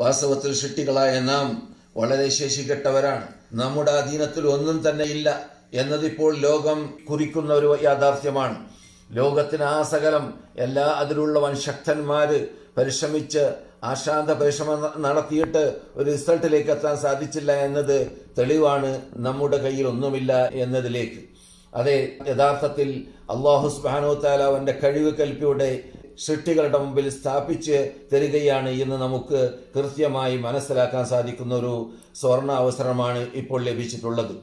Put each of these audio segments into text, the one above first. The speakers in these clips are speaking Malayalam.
വാസ്തവത്തിൽ ഷിട്ടികളായ നാം വളരെ ശേഷികെട്ടവരാണ്. നമ്മുടെ അധീനത്തിൽ ഒന്നും തന്നെ ഇല്ല എന്നതിപ്പോൾ ലോകം കുറിക്കുന്ന ഒരു യാഥാർത്ഥ്യമാണ്. ലോകത്തിന് ആ സകലം എല്ലാ അതിലുള്ള ശക്തന്മാർ പരിശ്രമിച്ച് ആശാന്ത പരിശ്രമം നടത്തിയിട്ട് ഒരു റിസൾട്ടിലേക്ക് എത്താൻ സാധിച്ചില്ല എന്നത് തെളിവാണ് നമ്മുടെ കയ്യിൽ ഒന്നുമില്ല എന്നതിലേക്ക്. അതെ യഥാർത്ഥത്തിൽ അള്ളാഹു സുബാനോ താല കഴിവ് കൽപ്പിയുടെ സൃഷ്ടികളുടെ മുമ്പിൽ സ്ഥാപിച്ച് തരികയാണ് എന്ന് നമുക്ക് കൃത്യമായി മനസ്സിലാക്കാൻ സാധിക്കുന്ന ഒരു സ്വർണ അവസരമാണ് ഇപ്പോൾ ലഭിച്ചിട്ടുള്ളത്.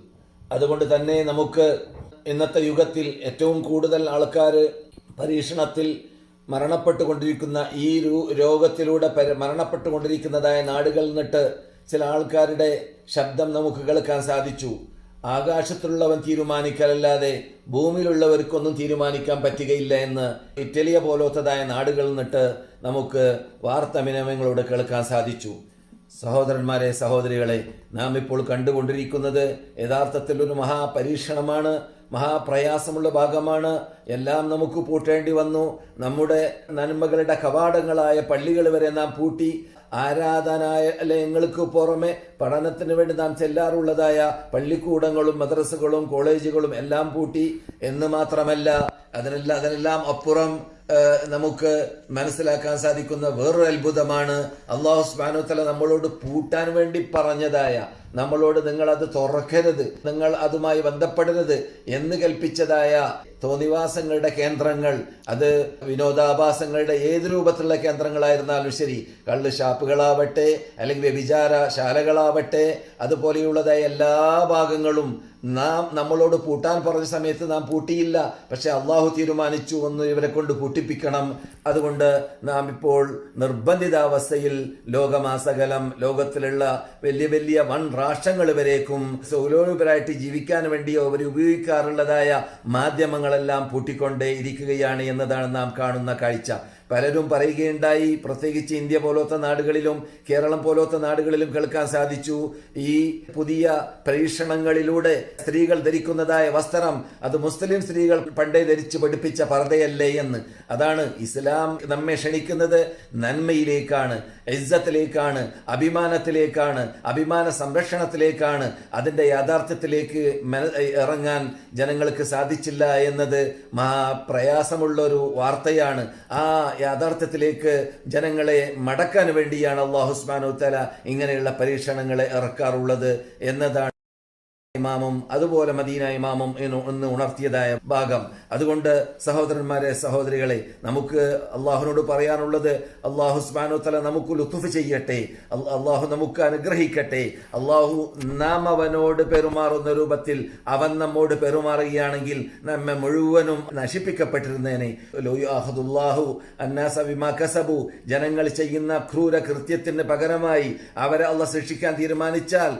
അതുകൊണ്ട് തന്നെ നമുക്ക് ഇന്നത്തെ യുഗത്തിൽ ഏറ്റവും കൂടുതൽ ആൾക്കാർ പരീക്ഷണത്തിൽ മരണപ്പെട്ടുകൊണ്ടിരിക്കുന്ന ഈ രോഗത്തിലൂടെ മരണപ്പെട്ടുകൊണ്ടിരിക്കുന്നതായ നാടുകളിൽ നിന്നിട്ട് ചില ആൾക്കാരുടെ ശബ്ദം നമുക്ക് കേൾക്കാൻ സാധിച്ചു. ആകാശത്തിലുള്ളവൻ തീരുമാനിക്കലല്ലാതെ ഭൂമിയിലുള്ളവർക്കൊന്നും തീരുമാനിക്കാൻ പറ്റുകയില്ല എന്ന് ഇറ്റലിയ പോലത്തതായ നാടുകളിൽ നിന്നിട്ട് നമുക്ക് വാർത്താവിനിമയങ്ങളോട് കേൾക്കാൻ സാധിച്ചു. സഹോദരന്മാരെ സഹോദരികളെ നാം ഇപ്പോൾ കണ്ടുകൊണ്ടിരിക്കുന്നത് യഥാർത്ഥത്തിൽ ഒരു മഹാപരീക്ഷണമാണ് മഹാപ്രയാസമുള്ള ഭാഗമാണ്. എല്ലാം നമുക്ക് പൂട്ടേണ്ടി വന്നു. നമ്മുടെ നന്മകളുടെ കവാടങ്ങളായ പള്ളികൾ വരെ നാം പൂട്ടി. ആരാധനാലയങ്ങൾക്ക് പുറമെ പഠനത്തിന് വേണ്ടി നാം ചെല്ലാറുള്ളതായ പള്ളിക്കൂടങ്ങളും മദ്രസകളും കോളേജുകളും എല്ലാം പൂട്ടി. എന്ന് മാത്രമല്ല അതിനെല്ലാം അതിനെല്ലാം അപ്പുറം നമുക്ക് മനസ്സിലാക്കാൻ സാധിക്കുന്ന വേറൊരു അത്ഭുതമാണ് അള്ളാഹു സ്മാനുത്തല നമ്മളോട് പൂട്ടാൻ വേണ്ടി പറഞ്ഞതായ നമ്മളോട് നിങ്ങൾ അത് തുറക്കരുത് നിങ്ങൾ അതുമായി ബന്ധപ്പെടരുത് എന്ന് കൽപ്പിച്ചതായ തോന്നിവാസങ്ങളുടെ കേന്ദ്രങ്ങൾ അത് വിനോദാഭാസങ്ങളുടെ ഏത് രൂപത്തിലുള്ള കേന്ദ്രങ്ങളായിരുന്നാലും ശരി കള്ള് ഷാപ്പുകളാവട്ടെ അല്ലെങ്കിൽ വ്യഭിചാര ശാലകളാവട്ടെ അതുപോലെയുള്ളതായ എല്ലാ ഭാഗങ്ങളും നാം നമ്മളോട് പൂട്ടാൻ പറഞ്ഞ സമയത്ത് നാം പൂട്ടിയില്ല. പക്ഷെ അള്ളാഹു തീരുമാനിച്ചു ഒന്ന് ഇവരെ കൊണ്ട് പൂട്ടിപ്പിക്കണം. അതുകൊണ്ട് നാം ഇപ്പോൾ നിർബന്ധിതാവസ്ഥയിൽ ലോകമാസകലം ലോകത്തിലുള്ള വലിയ വലിയ വൻ രാഷ്ട്രങ്ങൾ വരേക്കും. സൗലോലുപരായിട്ട് ജീവിക്കാൻ വേണ്ടി അവർ ഉപയോഗിക്കാറുള്ളതായ മാധ്യമങ്ങളെല്ലാം പൂട്ടിക്കൊണ്ടേ ഇരിക്കുകയാണ് എന്നതാണ് നാം കാണുന്ന കാഴ്ച. പലരും പറയുകയുണ്ടായി പ്രത്യേകിച്ച് ഇന്ത്യ പോലത്തെ നാടുകളിലും കേരളം പോലത്തെ നാടുകളിലും കേൾക്കാൻ സാധിച്ചു. ഈ പുതിയ പരീക്ഷണങ്ങളിലൂടെ സ്ത്രീകൾ ധരിക്കുന്നതായ വസ്ത്രം അത് മുസ്ലിം സ്ത്രീകൾ പണ്ടേ ധരിച്ച് പഠിപ്പിച്ച പർദ്ദയല്ലേ എന്ന്. അതാണ് ഇസ്ലാം നമ്മെ ക്ഷണിക്കുന്നത് നന്മയിലേക്കാണ് ഇസ്സത്തിലേക്കാണ് അഭിമാനത്തിലേക്കാണ് അഭിമാന സംരക്ഷണത്തിലേക്കാണ് അതിന്റെ യാഥാർത്ഥ്യത്തിലേക്ക് ഇറങ്ങാൻ ജനങ്ങൾക്ക് സാധിച്ചില്ല എന്നത് മഹാപ്രയാസമുള്ളൊരു വാർത്തയാണ്. ആ യാഥാർത്ഥ്യത്തിലേക്ക് ജനങ്ങളെ മടക്കാൻ വേണ്ടിയാണ് അള്ളാഹുസ്മാനോ തല ഇങ്ങനെയുള്ള പരീക്ഷണങ്ങളെ ഇറക്കാറുള്ളത് എന്നതാണ് ഇമാമും അതുപോലെ മദീന ഇമാമും എന്ന് ഉണർത്തിയതായ ഭാഗം. അതുകൊണ്ട് സഹോദരന്മാരെ സഹോദരികളെ നമുക്ക് അള്ളാഹുനോട് പറയാനുള്ളത് അള്ളാഹു സ്മാനോ തല നമുക്ക് ലുത്തുഫ് ചെയ്യട്ടെ അള്ളാഹു നമുക്ക് അനുഗ്രഹിക്കട്ടെ. അള്ളാഹു നാം അവനോട് പെരുമാറുന്ന രൂപത്തിൽ അവൻ നമ്മോട് പെരുമാറുകയാണെങ്കിൽ നമ്മെ മുഴുവനും നശിപ്പിക്കപ്പെട്ടിരുന്നേനെ. ലോ യുആഖിദുല്ലാഹു അന്നാസ ബിമാ കസബു. ജനങ്ങൾ ചെയ്യുന്ന ക്രൂര കൃത്യത്തിന് പകരമായി അവരെ അള്ള ശിക്ഷിക്കാൻ തീരുമാനിച്ചാൽ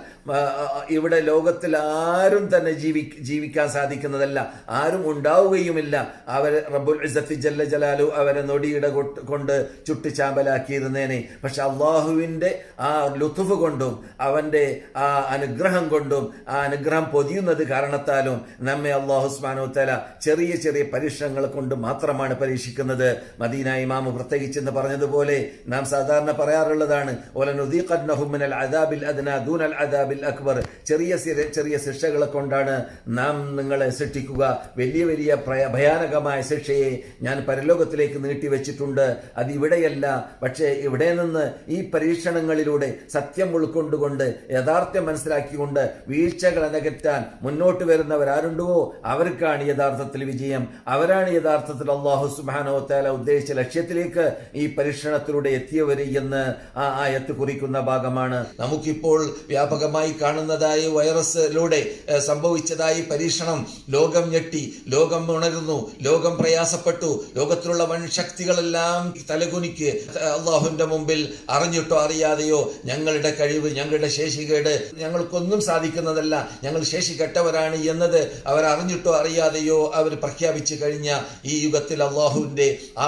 ഇവിടെ ലോകത്തിൽ ആരും തന്നെ ജീവി ജീവിക്കാൻ സാധിക്കുന്നതല്ല. ആരും ഉണ്ടാവുകയുമില്ല. അവർ റബ്ബുൽ ഇസത്തി ജല്ല ജലാലു അവരെ നൊടിയിട കൊണ്ട് ചുട്ടിച്ചാമ്പലാക്കിയിരുന്നേനെ പക്ഷെ അള്ളാഹുവിന്റെ ആ ലുത്തുഫ് കൊണ്ടും അവന്റെ ആ അനുഗ്രഹം കൊണ്ടും ആ അനുഗ്രഹം പൊതിയുന്നത് കാരണത്താലും നമ്മെ അള്ളാഹു സ്മാനോ തല ചെറിയ ചെറിയ പരീക്ഷണങ്ങൾ കൊണ്ട് മാത്രമാണ് പരീക്ഷിക്കുന്നത്. മദീന ഇമാമ് പ്രത്യേകിച്ചെന്ന് പറഞ്ഞതുപോലെ നാം സാധാരണ പറയാറുള്ളതാണ് "വലനുദീഖന്നഹും മിനൽ അദാബിൽ അദ്നാ ദൂനൽ അദാബിൽ അക്ബർ. ചെറിയ ചെറിയ ശിക്ഷകളെ കൊണ്ടാണ് നാം നിങ്ങളെ സൃഷ്ടിക്കുക വലിയ വലിയ ഭയാനകമായ ശിക്ഷയെ ഞാൻ പരലോകത്തിലേക്ക് നീട്ടിവെച്ചിട്ടുണ്ട്. അത് ഇവിടെയല്ല. പക്ഷേ ഇവിടെ നിന്ന് ഈ പരീക്ഷണങ്ങളിലൂടെ സത്യം ഉൾക്കൊണ്ടുകൊണ്ട് യഥാർത്ഥ്യം മനസ്സിലാക്കിക്കൊണ്ട് വീഴ്ചകൾ അനകറ്റാൻ മുന്നോട്ട് വരുന്നവരാരുണ്ടോ? അവർക്കാണ് യഥാർത്ഥത്തിൽ വിജയം. അവരാണ് യഥാർത്ഥത്തിൽ അള്ളാഹു സുബാനോ താല ഉദ്ദേശിച്ച ലക്ഷ്യത്തിലേക്ക് ഈ പരീക്ഷണത്തിലൂടെ എത്തിയവർ എന്ന് ആ ആയത്ത് കുറിക്കുന്ന ഭാഗമാണ്. നമുക്കിപ്പോൾ വ്യാപകമായി കാണുന്നതായി വൈറസിലൂടെ ഏഹ്, സംഭവിച്ചതായി പരീക്ഷണം ലോകം ഞെട്ടി ലോകം ഉണരുന്നു ലോകം പ്രയാസപ്പെട്ടു ലോകത്തിലുള്ള വൻ ശക്തികളെല്ലാം തലകുനിക്ക് അള്ളാഹുവിന്റെ മുമ്പിൽ അറിഞ്ഞിട്ടോ അറിയാതെയോ ഞങ്ങളുടെ കഴിവ് ഞങ്ങളുടെ ശേഷികേട് ഞങ്ങൾക്കൊന്നും സാധിക്കുന്നതല്ല. ഞങ്ങൾ ശേഷി കെട്ടവരാണ് എന്നത് അവർ അറിഞ്ഞിട്ടോ അറിയാതെയോ അവർ പ്രഖ്യാപിച്ചു കഴിഞ്ഞ ഈ യുഗത്തിൽ അള്ളാഹുവിന്റെ ആ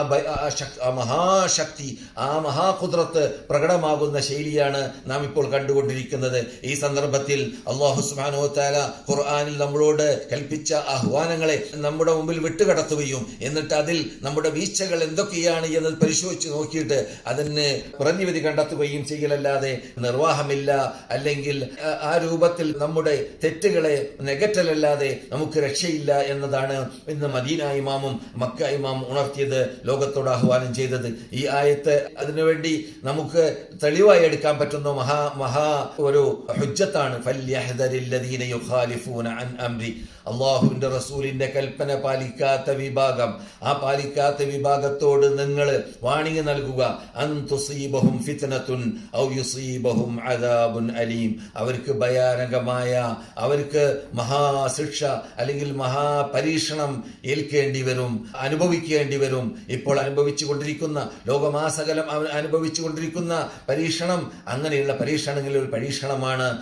മഹാശക്തി ആ മഹാകുദ്രത്ത് പ്രകടമാകുന്ന ശൈലിയാണ് നാം ഇപ്പോൾ കണ്ടുകൊണ്ടിരിക്കുന്നത്. ഈ സന്ദർഭത്തിൽ അള്ളാഹു സുബ്ഹാനഹു സുബാനുവത്താല ഖുർആാനിൽ നമ്മളോട് കൽപ്പിച്ച ആഹ്വാനങ്ങളെ നമ്മുടെ മുമ്പിൽ വിട്ടുകടത്തുകയും എന്നിട്ട് അതിൽ നമ്മുടെ വീഴ്ചകൾ എന്തൊക്കെയാണ് എന്ന് പരിശോധിച്ച് നോക്കിയിട്ട് അതിന് പ്രതിവിധി കണ്ടെത്തുകയും ചെയ്യലല്ലാതെ നിർവാഹമില്ല. അല്ലെങ്കിൽ ആ- രൂപത്തിൽ നമ്മുടെ തെറ്റുകളെ നികറ്റലല്ലാതെ നമുക്ക് രക്ഷയില്ല എന്നതാണ് ഇന്ന് മദീന ഇമാമും മക്ക ഇമാം ഉണർത്തിയത് ലോകത്തോട് ആഹ്വാനം ചെയ്തത്. ഈ ആയത്ത് അതിനുവേണ്ടി നമുക്ക് തെളിവായി എടുക്കാൻ പറ്റുന്ന മഹാ മഹാ ഒരു ഹുജ്ജത്താണ്. ഫല്യഹദരില്ലതീൻ അള്ളാഹുവിന്റെ റസൂലിന്റെ കൽപ്പന പാലിക്കാത്ത വിഭാഗം. ആ പാലിക്കാത്ത വിഭാഗത്തോട് നിങ്ങൾ വാണിംഗ് നൽകുക. അൻ തുസീബഹും ഫിത്നത്തുൻ ഔ യുസീബഹും അദാബുൻ അലീം. അവർക്ക് ഭയാനകമായ അവർക്ക് മഹാശിക്ഷ അല്ലെങ്കിൽ മഹാപരീക്ഷണം ഏൽക്കേണ്ടി വരും അനുഭവിക്കേണ്ടി വരും. ഇപ്പോൾ അനുഭവിച്ചു കൊണ്ടിരിക്കുന്ന ലോകമാസകലം അനുഭവിച്ചു കൊണ്ടിരിക്കുന്ന പരീക്ഷണം അങ്ങനെയുള്ള പരീക്ഷണങ്ങളിൽ ഒരു പരീക്ഷണമാണ്.